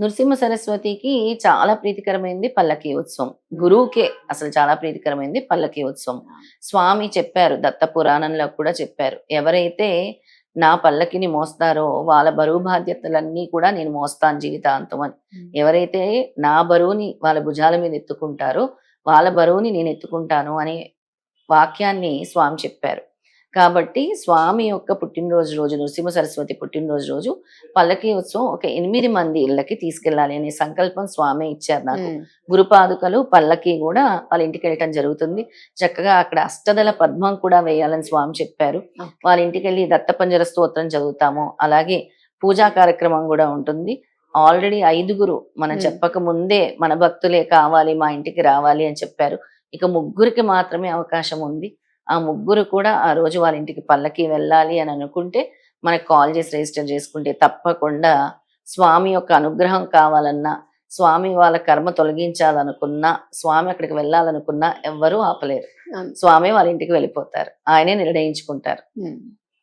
నృసింహ సరస్వతికి చాలా ప్రీతికరమైంది పల్లకి ఉత్సవం గురువుకే అసలు చాలా ప్రీతికరమైంది పల్లకి ఉత్సవం స్వామి చెప్పారు దత్త పురాణంలో కూడా చెప్పారు. ఎవరైతే నా పల్లకిని మోస్తారో వాళ్ళ బరువు బాధ్యతలన్నీ కూడా నేను మోస్తాను జీవితాంతం అని. ఎవరైతే నా బరువుని వాళ్ళ భుజాల మీద ఎత్తుకుంటారో వాళ్ళ బరువుని నేను ఎత్తుకుంటాను అనే వాక్యాన్ని స్వామి చెప్పారు. కాబట్టి స్వామి యొక్క పుట్టినరోజు రోజు నృసింహ సరస్వతి పుట్టినరోజు రోజు పల్లకి ఉత్సవం ఒక ఎనిమిది మంది ఇళ్ళకి తీసుకెళ్ళాలి అనే సంకల్పం స్వామి ఇచ్చారు నాకు. గురుపాదుకలు పల్లకి కూడా వాళ్ళ ఇంటికి వెళ్ళటం జరుగుతుంది. చక్కగా అక్కడ అష్టదళ పద్మం కూడా వేయాలని స్వామి చెప్పారు. వాళ్ళ ఇంటికి వెళ్ళి దత్తపంజర స్తోత్రం చదువుతాము. అలాగే పూజా కార్యక్రమం కూడా ఉంటుంది. ఆల్రెడీ ఐదుగురు మనం. చెప్పక ముందే మన భక్తులే కావాలి మా ఇంటికి రావాలి అని చెప్పారు. ఇక ముగ్గురికి మాత్రమే అవకాశం ఉంది. ఆ ముగ్గురు కూడా ఆ రోజు వాళ్ళ ఇంటికి పల్లకి వెళ్ళాలి అని అనుకుంటే మనకి కాల్ చేసి రిజిస్టర్ చేసుకుంటే తప్పకుండా స్వామి యొక్క అనుగ్రహం కావాలన్నా స్వామి వాళ్ళ కర్మ తొలగించాలనుకున్నా స్వామి అక్కడికి వెళ్ళాలనుకున్నా ఎవ్వరూ ఆపలేరు. స్వామి వాళ్ళ ఇంటికి వెళ్ళిపోతారు ఆయనే నిర్ణయించుకుంటారు.